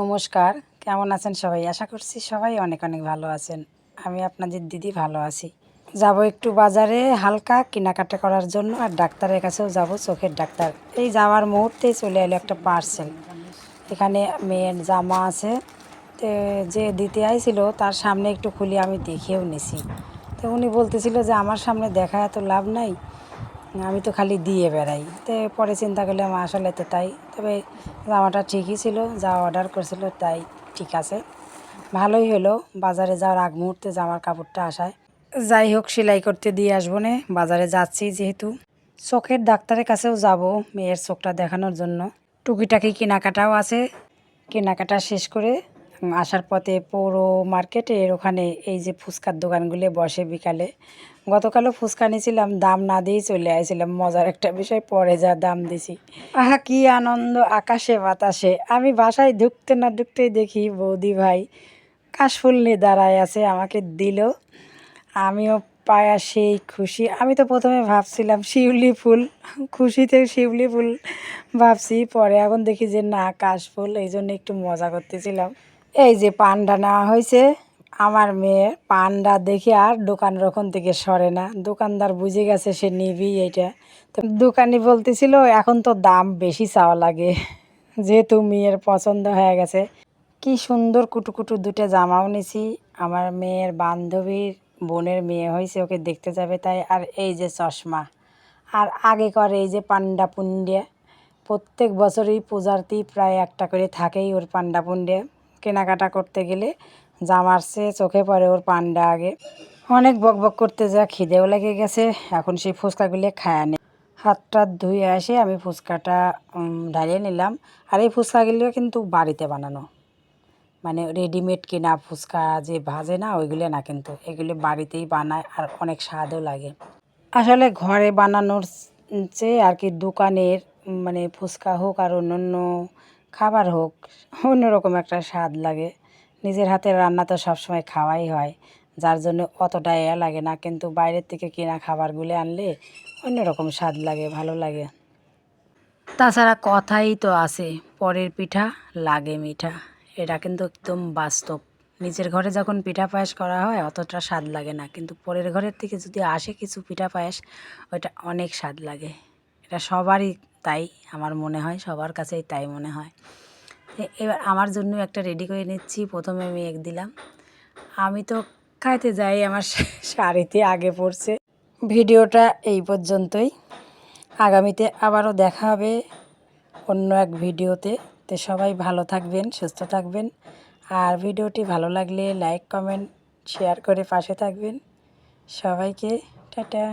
নমস্কার, কেমন আছেন সবাই? আশা করছি সবাই অনেক অনেক ভালো আছেন। আমি আপনাদের দিদি ভালো আছি। যাব একটু বাজারে হালকা কেনাকাটা করার জন্য আর ডাক্তারের কাছেও যাব, চোখের ডাক্তার। এই যাওয়ার মুহূর্তেই চলে এলো একটা পার্সেল এখানে মেয়ের জামা আছে। তো যে দিতে আইছিল, তার সামনে একটু খুলি আমি দেখেও নিছি। তো উনি বলতেছিল যে, আমার সামনে দেখা এত লাভ নাই। আমি তো খালি দিয়ে বেড়াই। তো পরে চিন্তা করলাম, আসলে তো তাই। তবে জামাটা ঠিকই ছিল, যা অর্ডার করেছিল তাই ঠিক আছে। ভালোই হলো, বাজারে যাওয়ার আগ মুহূর্তে জামার কাপড়টা আসায়। যাই হোক, সেলাই করতে দিয়ে আসব নে, বাজারে যাচ্ছি যেহেতু। চোখের ডাক্তারের কাছেও যাব মেয়ের চোখটা দেখানোর জন্য। টুকিটাকি কেনাকাটাও আছে। কেনাকাটা শেষ করে, আসার পথে পৌর মার্কেটের ওখানে এই যে ফুচকার দোকানগুলো বসে বিকালে। গতকালও ফুচকা নিয়েছিলাম, দাম না দিয়েই চলে আসছিলাম মজার একটা বিষয়, পরে যা দাম দিছি। আহা, কি আনন্দ, আকাশে বাতাসে। আমি বাসায় ঢুকতে না ঢুকতেই দেখি বৌদি ভাই কাশফুল নিয়ে দাঁড়ায় আছে, আমাকে দিল। আমিও পায়া সেই খুশি। আমি তো প্রথমে ভাবছিলাম শিউলি ফুল খুশিতে শিউলি ফুল ভাবছি, পরে এখন দেখি যে না, কাশফুল এই জন্য একটু মজা করতেছিলাম। এই যে পান্ডা নেওয়া হয়েছে। আমার মেয়ে পান্ডা দেখে আর দোকানের ওখান থেকে সরে না। দোকানদার বুঝে গেছে সে নিবি এইটা। তো দোকানি বলতেছিল, এখন তো দাম বেশি চাওয়া লাগে। যেহেতু মেয়ের পছন্দ হয়ে গেছে। কি সুন্দর কুটু কুটু দুটো জামাও নিছি। আমার মেয়ের বান্ধবীর বোনের মেয়ে হয়েছে, ওকে দেখতে যাবে তাই। আর এই যে চশমা। আর আগে করে এই যে পান্ডা পুন্ডিয়া প্রত্যেক বছরই পূজারতেই প্রায় একটা করে থাকেই ওর পান্ডা পুন্ডিয়া কেনাকাটা করতে গেলে জামার চেয়ে চোখে পড়ে ওর পান্ডা আগে। অনেক বক বক করতে যা খিদেও লেগে গেছে, এখন সেই ফুচকাগুলি খায় নে। হাত টাত ধুয়ে এসে আমি ফুচকাটা ঢালিয়ে নিলাম। আর এই ফুচকাগুলো কিন্তু বাড়িতে বানানো। মানে রেডিমেড কেনা ফুচকা যে ভাজে না, ওইগুলো না কিন্তু। এগুলো বাড়িতেই বানায় আর অনেক স্বাদও লাগে। আসলে ঘরে বানানোর চেয়ে আর কি দোকানের মানে ফুচকা হোক আর অন্য অন্য খাবার হোক, অন্যরকম একটা স্বাদ লাগে। নিজের হাতের রান্না তো সবসময় খাওয়াই হয়, যার জন্য অতটা এ লাগে না। কিন্তু বাইরের থেকে কেনা খাবারগুলো আনলে অন্যরকম স্বাদ লাগে, ভালো লাগে। তাছাড়া কথাই তো আছে, পরের পিঠা লাগে মিঠা। এটা কিন্তু একদম বাস্তব। নিজের ঘরে যখন পিঠা পায়েস করা হয়, অতটা স্বাদ লাগে না। কিন্তু পরের ঘরের থেকে যদি আসে কিছু পিঠা পায়েস ওইটা অনেক স্বাদ লাগে। এটা সবারই তাই আমার মনে হয়, সবার কাছেই তাই মনে হয়। এবার আমার জন্য একটা রেডি করে নিচ্ছি, প্রথমে মেঘ দিলাম। আমি তো খাইতে যাই, আমার শাড়িতে আগে পড়ছে। ভিডিওটা এই পর্যন্তই। আগামীতে আবারও দেখা হবে অন্য এক ভিডিওতে। তো সবাই ভালো থাকবেন, সুস্থ থাকবেন। আর ভিডিওটি ভালো লাগলে লাইক কমেন্ট শেয়ার করে পাশে থাকবেন। সবাইকে, টাটা।